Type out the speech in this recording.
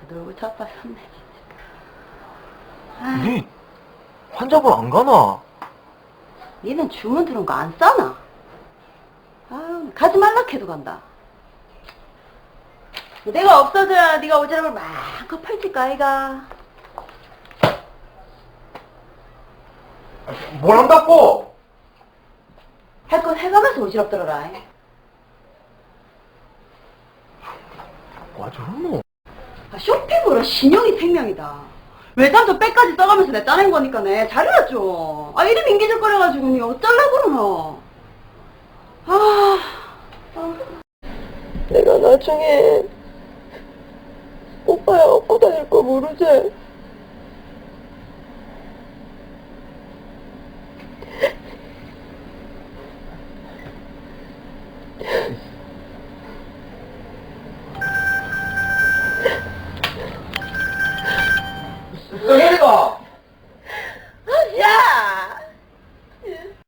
저도 얼굴 자빠졌네 진짜. 아, 니 환자분 안 가나? 니는 주문 들은 거 안 싸나? 아, 가지 말라 해도 간다. 내가 없어져야 네가 오지랖을 마음껏 펼칠까 아이가. 뭘 한다고? 할 건 해가면서 오지랖 들어라. 와 저러노? 아, 쇼핑으로 신용이 생명이다. 외산도 빼까지 써가면서 내 짜낸 거니까 내 잘해라 좀. 아 이리 민기적거려가지고 니 어쩔라 그러노. 아, 아. 내가 나중에 오빠야 업고 다닐 거 모르지?